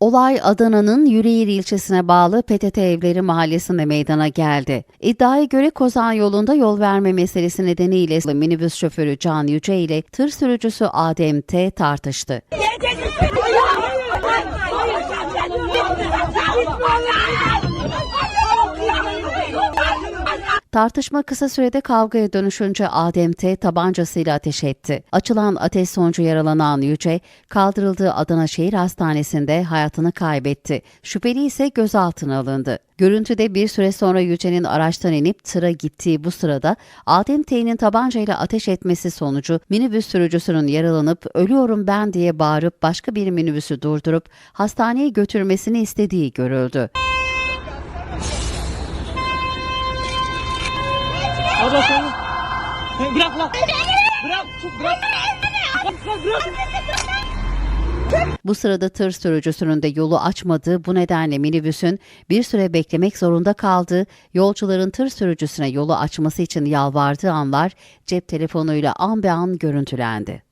Olay Adana'nın Yüreğir ilçesine bağlı PTT Evleri mahallesinde meydana geldi. İddiaya göre Kozan yolunda yol verme meselesi nedeniyle minibüs şoförü Can Yüce ile tır sürücüsü Adem T tartıştı. Tartışma kısa sürede kavgaya dönüşünce Adem T tabancasıyla ateş etti. Açılan ateş sonucu yaralanan Yüce kaldırıldığı Adana Şehir Hastanesi'nde hayatını kaybetti. Şüpheli ise gözaltına alındı. Görüntüde bir süre sonra Yüce'nin araçtan inip tıra gittiği bu sırada Adem T'nin tabancayla ateş etmesi sonucu minibüs sürücüsünün yaralanıp ölüyorum ben diye bağırıp başka bir minibüsü durdurup hastaneye götürmesini istediği görüldü. Abla sen... Sen bırak lan. Bırak. Bırak. Bırak. Bırak. Bu sırada tır sürücüsünün de yolu açmadığı bu nedenle minibüsün bir süre beklemek zorunda kaldığı, yolcuların tır sürücüsüne yolu açması için yalvardığı anlar cep telefonuyla an be an görüntülendi.